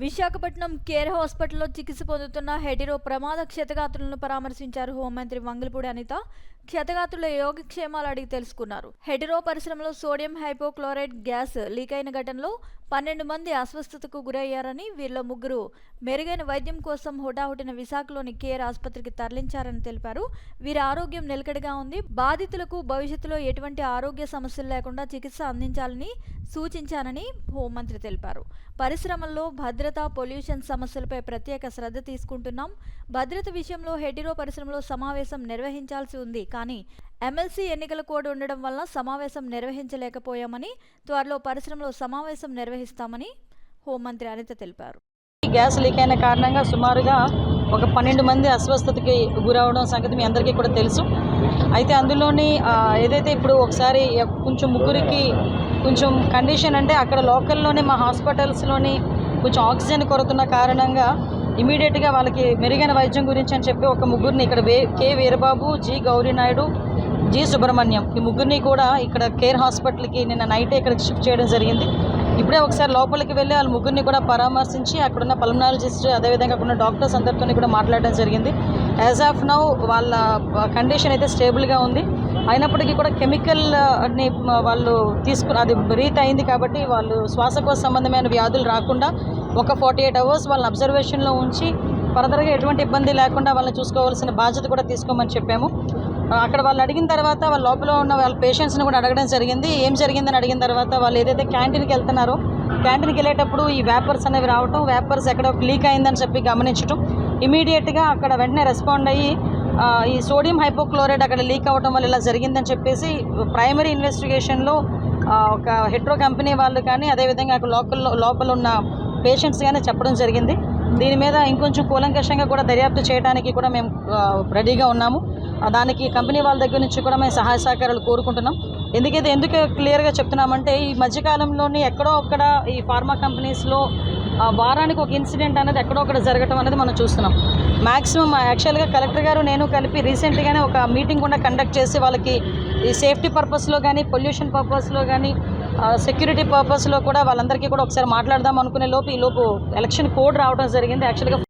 Visakhapatnam care హాస్పిటల్లో చికిత్స పొందుతున్న హెటిరో ప్రమాద క్షతగాత్రులను పరామర్శించారు హోంమంత్రి వంగలపూడి అనిత. క్షతగాతుల యోగక్షేమాలు అడిగి తెలుసుకున్నారు. హెటిరో పరిశ్రమలో సోడియం హైపోక్లోరైడ్ గ్యాస్ లీక్ అయిన ఘటనలో పన్నెండు మంది అస్వస్థతకు గురయ్యారని వీరిలో ముగ్గురు మెరుగైన వైద్యం కోసం హుటాహుటిన విశాఖలోని కేర్ ఆసుపత్రికి తరలించారని తెలిపారు. వీరి ఆరోగ్యం నిలకడగా ఉంది. బాధితులకు భవిష్యత్తులో ఎటువంటి ఆరోగ్య సమస్యలు లేకుండా చికిత్స అందించాలని సూచించానని హోంమంత్రి తెలిపారు. పరిశ్రమల్లో భద్రత పొల్యూషన్ సమస్యలపై ప్రత్యేక శ్రద్ధ తీసుకుంటున్నాం. భద్రత విషయంలో హెటిరో పరిశ్రమలో సమావేశం నిర్వహించాల్సి ఉంది. కానీ ఎమ్మెల్సీ ఎన్నికల కోడ్ ఉండడం వల్ల సమావేశం నిర్వహించలేకపోయామని త్వరలో పరిశ్రమలో సమావేశం నిర్వహిస్తామని హోంమంత్రి అనిత తెలిపారు. ఈ గ్యాస్ లీక్ అయిన కారణంగా సుమారుగా ఒక పన్నెండు మంది అస్వస్థతకి గురవడం సంగతి మీ అందరికీ కూడా తెలుసు. అయితే అందులోని ఏదైతే ఇప్పుడు ఒకసారి కొంచెం ముగ్గురికి కొంచెం కండిషన్ అంటే అక్కడ లోకల్లోనే మా హాస్పిటల్స్లోని కొంచెం ఆక్సిజన్ కొరతున్న కారణంగా ఇమీడియట్గా వాళ్ళకి మెరుగైన వైద్యం గురించి అని చెప్పి ఒక ముగ్గురిని ఇక్కడ V K. Veerababu G. Gauri Naidu G. Subrahmanyam ఈ ముగ్గురిని కూడా ఇక్కడ కేర్ హాస్పిటల్కి నిన్న నైటే ఇక్కడ షిఫ్ట్ చేయడం జరిగింది. ఇప్పుడే ఒకసారి లోపలికి వెళ్ళి వాళ్ళ ముగ్గురిని కూడా పరామర్శించి అక్కడున్న పల్మనాలజిస్ట్ అదేవిధంగా అక్కడ ఉన్న డాక్టర్స్ అందరితో కూడా మాట్లాడడం జరిగింది. యాజ్ ఆఫ్ నౌ వాళ్ళ కండిషన్ అయితే స్టేబుల్గా ఉంది. అయినప్పటికీ కూడా కెమికల్ని వాళ్ళు తీసుకుని అది బ్రీత్ అయింది కాబట్టి వాళ్ళు శ్వాసకోశ సంబంధమైన వ్యాధులు రాకుండా ఒక ఫార్టీ ఎయిట్ అవర్స్ వాళ్ళని అబ్జర్వేషన్లో ఉంచి ఫర్దర్గా ఎటువంటి ఇబ్బంది లేకుండా వాళ్ళని చూసుకోవాల్సిన బాధ్యత కూడా తీసుకోమని చెప్పాము. అక్కడ వాళ్ళు అడిగిన తర్వాత వాళ్ళ లోపల ఉన్న వాళ్ళ పేషెంట్స్ని కూడా అడగడం జరిగింది. ఏం జరిగిందని అడిగిన తర్వాత వాళ్ళు ఏదైతే క్యాంటీన్కి వెళ్తున్నారో క్యాంటీన్కి వెళ్ళేటప్పుడు ఈ వ్యాపర్స్ అనేవి రావటం వ్యాపర్స్ ఎక్కడో లీక్ అయిందని చెప్పి గమనించడం ఇమీడియట్గా అక్కడ వెంటనే రెస్పాండ్ అయ్యి ఈ సోడియం హైపోక్లోరైడ్ అక్కడ లీక్ అవ్వటం వల్ల ఇలా జరిగిందని చెప్పేసి ప్రైమరీ ఇన్వెస్టిగేషన్లో ఒక హెట్రో కంపెనీ వాళ్ళు కానీ అదేవిధంగా అక్కడ లోకల్లో లోపల ఉన్న పేషెంట్స్ కానీ చెప్పడం జరిగింది. దీని మీద ఇంకొంచెం కూలంకషంగా కూడా దర్యాప్తు చేయడానికి కూడా మేము రెడీగా ఉన్నాము. దానికి కంపెనీ వాళ్ళ దగ్గర నుంచి కూడా మేము సహాయ సహకారాలు కోరుకుంటున్నాం. ఎందుకైతే ఎందుకు క్లియర్గా చెప్తున్నామంటే ఈ మధ్యకాలంలోని ఎక్కడో ఒక్కడ ఈ ఫార్మా కంపెనీస్లో వారానికి ఒక ఇన్సిడెంట్ అనేది ఎక్కడో ఒకటి జరగటం అనేది మనం చూస్తున్నాం. మ్యాక్సిమం యాక్చువల్గా కలెక్టర్ గారు నేను కలిపి రీసెంట్గానే ఒక మీటింగ్ కూడా కండక్ట్ చేసి వాళ్ళకి ఈ సేఫ్టీ పర్పస్లో కానీ పొల్యూషన్ పర్పస్లో కానీ సెక్యూరిటీ పర్పస్లో కూడా వాళ్ళందరికీ కూడా ఒకసారి మాట్లాడదాం అనుకునే లోపు ఈ లోపు ఎలక్షన్ కోడ్ రావడం జరిగింది. యాక్చువల్గా